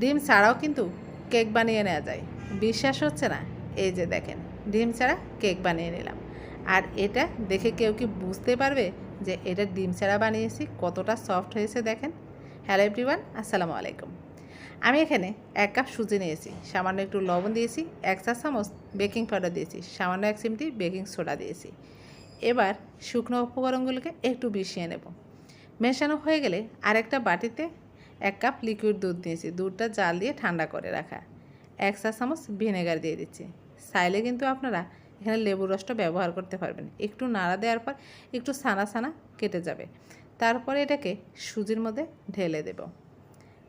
ডিম ছাড়াও কিন্তু কেক বানিয়ে নেওয়া যায়। বিশ্বাস হচ্ছে না? এই যে দেখেন, ডিম ছাড়া কেক বানিয়ে নিলাম। আর এটা দেখে কেউ কি বুঝতে পারবে যে এটা ডিম ছাড়া বানিয়েছি, কতটা সফট হয়েছে দেখেন? হ্যালো এভরিওয়ান, আসসালামু আলাইকুম। আমি এখানে এক কাপ সুজি নিয়েছি, সামান্য একটু লবণ দিয়েছি, এক চা চামচ বেকিং পাউডার দিয়েছি, সামান্য এক চিমটি বেকিং সোডা দিয়েছি। এবার শুকনো উপকরণগুলোকে একটু মিশিয়ে নেব। মেশানো হয়ে গেলে আরেকটা বাটিতে এক কাপ লিকুইড দুধ দিয়েছি দুধটা জাল দিয়ে ঠান্ডা করে রাখা। এক চা চামচ ভিনেগার দিয়ে দিচ্ছি। চাইলে কিন্তু আপনারা এখানে লেবুর রসটা ব্যবহার করতে পারবেন। একটু নাড়া দেওয়ার পর একটু ছানা ছানা কেটে যাবে। তারপরে এটাকে সুজির মধ্যে ঢেলে দেব।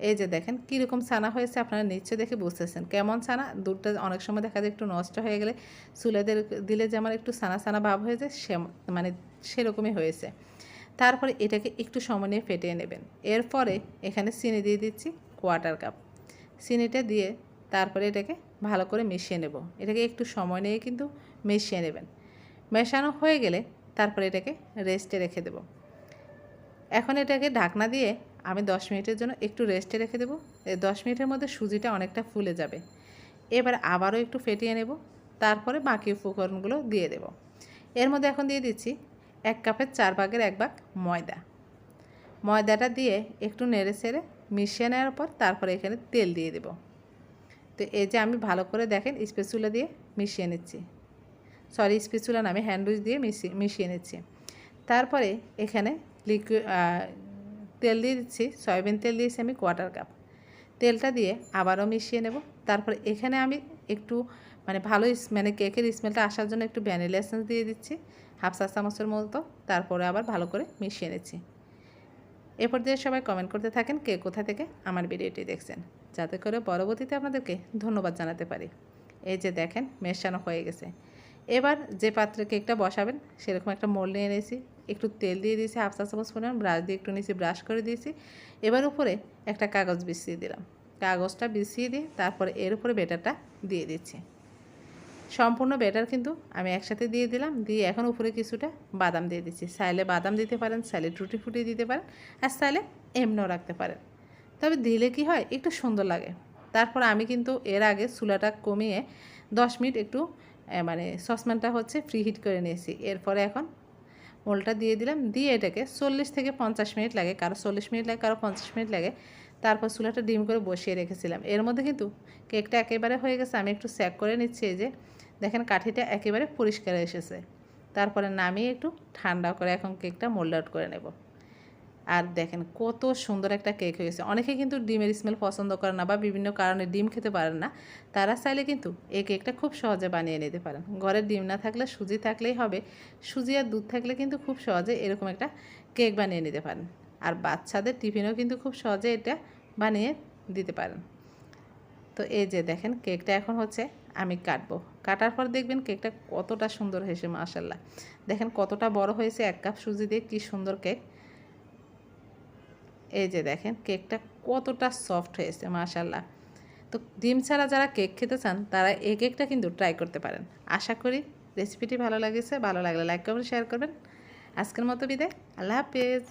এই যে দেখেন কীরকম ছানা হয়েছে আপনারা নিশ্চয় দেখে বুঝতেছেন। কেমন ছানা? দুধটা অনেক সময় দেখা যায় একটু নষ্ট হয়ে গেলে চুলে দিলে যে আমার একটু ছানা ছানা ভাব হয়ে যায় সে মানে সেরকমই হয়েছে। তারপরে এটাকে একটু সময় নিয়ে ফেটিয়ে নেবেন। এরপরে এখানে চিনি দিয়ে দিচ্ছি কোয়ার্টার কাপ চিনিটা দিয়ে তারপরে এটাকে ভালো করে মিশিয়ে নেব। এটাকে একটু সময় নিয়ে কিন্তু মিশিয়ে নেবেন। মেশানো হয়ে গেলে তারপরে এটাকে রেস্টে রেখে দেব। এখন এটাকে ঢাকনা দিয়ে আমি দশ মিনিটের জন্য একটু রেস্টে রেখে দেবো। দশ মিনিটের মধ্যে সুজিটা অনেকটা ফুলে যাবে। এবার আবারও একটু ফেটিয়ে নেব। তারপরে বাকি উপকরণগুলো দিয়ে দেব। এর মধ্যে এখন দিয়ে দিচ্ছি এক কাপের চার ভাগের এক ভাগ ময়দা। ময়দাটা দিয়ে একটু নেড়ে সেড়ে মিশিয়ে নেওয়ার পর তারপরে এখানে তেল দিয়ে দেব। তো এই যে আমি ভালো করে দেখেন স্পেচুলা দিয়ে মিশিয়ে নিচ্ছি। সরি, স্পেচুলা না, আমি হ্যান্ডউইচ দিয়ে মিশিয়ে মিশিয়ে নিচ্ছি। তারপরে এখানে লিকুইড তেল দিয়ে দিচ্ছি, সয়াবিন তেল দিয়েছি আমি কোয়ার্টার কাপ তেলটা দিয়ে আবারও মিশিয়ে নেব। তারপর এখানে আমি একটু মানে ভালো মানে কেকের স্মেলটা আসার জন্য একটু ভ্যানিলা এসেন্স দিয়ে দিচ্ছি, হাফ চা চামচের মতো, তারপরে আবার ভালো করে মিশিয়ে নিচ্ছি। এরপর দিয়ে সবাই কমেন্ট করতে থাকেন কে কোথা থেকে আমার ভিডিওটি দেখছেন। যাতে করে পরবর্তীতে আপনাদেরকে ধন্যবাদ জানাতে পারি। এই যে দেখেন, মেশানো হয়ে গেছে। এবার যে পাত্রে কেকটা বসাবেন, সেরকম একটা মোল নিয়ে নিয়েছি। একটু তেল দিয়ে দিয়েছি, হাফ চা চামচ পরিমাণ, ব্রাশ দিয়ে একটু নিয়েছি ব্রাশ করে দিয়েছি। এবার উপরে একটা কাগজ বিছিয়ে দিলাম। কাগজটা বিছিয়ে দিয়ে তারপরে এর উপরে বেটারটা দিয়ে দিচ্ছি। সম্পূর্ণ বেটার কিন্তু আমি একসাথে দিয়ে দিলাম, দিয়ে এখন উপরে কিছুটা বাদাম দিয়ে দিচ্ছি। সাইলে বাদাম দিতে পারেন সাইলে টুটি ফুটিয়ে দিতে পারেন, আর সাইলে এমনও রাখতে পারেন। তবে দিলে কি হয়, একটু সুন্দর লাগে। তারপর আমি কিন্তু এর আগে চুলাটা কমিয়ে দশ মিনিট একটু মানে সসম্যানটা হচ্ছে ফ্রি হিট করে নিয়েছি। এরপরে এখন মোলটা দিয়ে দিলাম। দিয়ে এটাকে চল্লিশ থেকে পঞ্চাশ মিনিট লাগে, কারও চল্লিশ মিনিট লাগে, কারও পঞ্চাশ মিনিট লাগে। তারপর চুলাটা ডিম করে বসিয়ে রেখেছিলাম। এর মধ্যে কিন্তু কেকটা একেবারে হয়ে গেছে, আমি একটু স্যাক করে নিচ্ছি এই যে। দেখেন কাঠিটা একেবারে পরিষ্কার এসেছে। তারপরে নামিয়ে একটু ঠান্ডা করে এখন কেকটা মোল্ড আউট করে নেব। আর দেখেন কত সুন্দর একটা কেক হয়েছে অনেকে কিন্তু ডিমের স্মেল পছন্দ করে না বা বিভিন্ন কারণে ডিম খেতে পারেন না। তারা চাইলে কিন্তু এই কেকটা খুব সহজে বানিয়ে নিতে পারেন। ঘরে ডিম না থাকলে, সুজি থাকলেই হবে। সুজি আর দুধ থাকলে কিন্তু খুব সহজে এরকম একটা কেক বানিয়ে নিতে পারেন। আর বাচ্চাদের টিফিনও কিন্তু খুব সহজে এটা বানিয়ে দিতে পারেন। তো এই যে দেখেন কেকটা এখন হচ্ছে আমি কাটবো। কাটার পর দেখবেন কেকটা কতটা সুন্দর হয়েছে মাশাল্লাহ দেখেন কতটা বড় হয়েছে, এক কাপ সুজি দিয়ে কী সুন্দর কেক। এই যে দেখেন কেকটা কতটা সফট হয়েছে মাশাল্লাহ তো ডিম ছাড়া যারা কেক খেতে চান, তারা এই কেকটা কিন্তু ট্রাই করতে পারেন। আশা করি রেসিপিটি ভালো লাগেছে। ভালো লাগলে লাইক করবেন শেয়ার করবেন। আজকের মতো বিদায়। আল্লাহ হাফেজ।